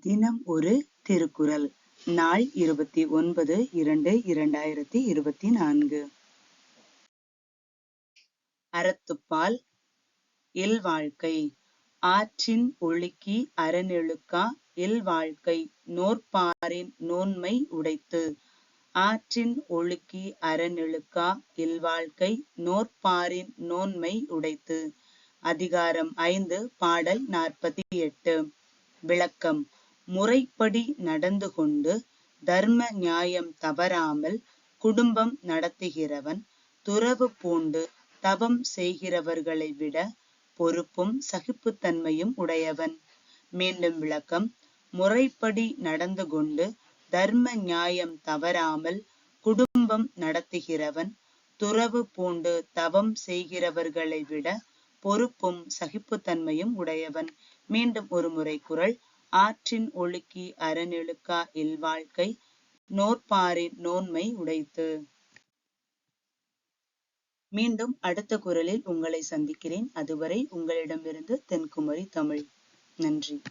தினம் ஒரு திருக்குறள். நாள் இருபத்தி ஒன்பது இரண்டு இரண்டாயிரத்தி இருபத்தி நான்கு. அறத்துப்பால் இல்வாழ்க்கை. ஆற்றின் ஒழுக்கி அறநெழுக்கா இல்வாழ்க்கை. நோற்பாரின் நோன்மை உடைத்து. ஆற்றின் ஒழுக்கி அறநெழுக்கா இல்வாழ்க்கை. நோற்பாரின் நோன்மை உடைத்து. அதிகாரம் ஐந்து பாடல் நாற்பத்தி எட்டு. விளக்கம். முறைப்படி நடந்து கொண்டு தர்ம நியாயம் தவறாமல் குடும்பம் நடத்துகிறவன் துறவு பூண்டு தவம் செய்கிறவர்களை விட பொறுப்பும் சகிப்புத்தன்மையும் உடையவன். மீண்டும் விளக்கம். முறைப்படி நடந்து கொண்டு தர்ம நியாயம் தவறாமல் குடும்பம் நடத்துகிறவன் துறவு பூண்டு தவம் செய்கிறவர்களை விட பொறுப்பும் சகிப்புத்தன்மையும் உடையவன். மீண்டும் ஒரு முறை குரல் ஆற்றின் ஒழுக்கி அறநெழுக்கா இல்வாழ்க்கை நோற்பாரின் நோன்மை உடைத்து. மீண்டும் அடுத்த குரலில் உங்களை சந்திக்கிறேன். அதுவரை உங்களிடமிருந்து தென்குமரி தமிழ். நன்றி.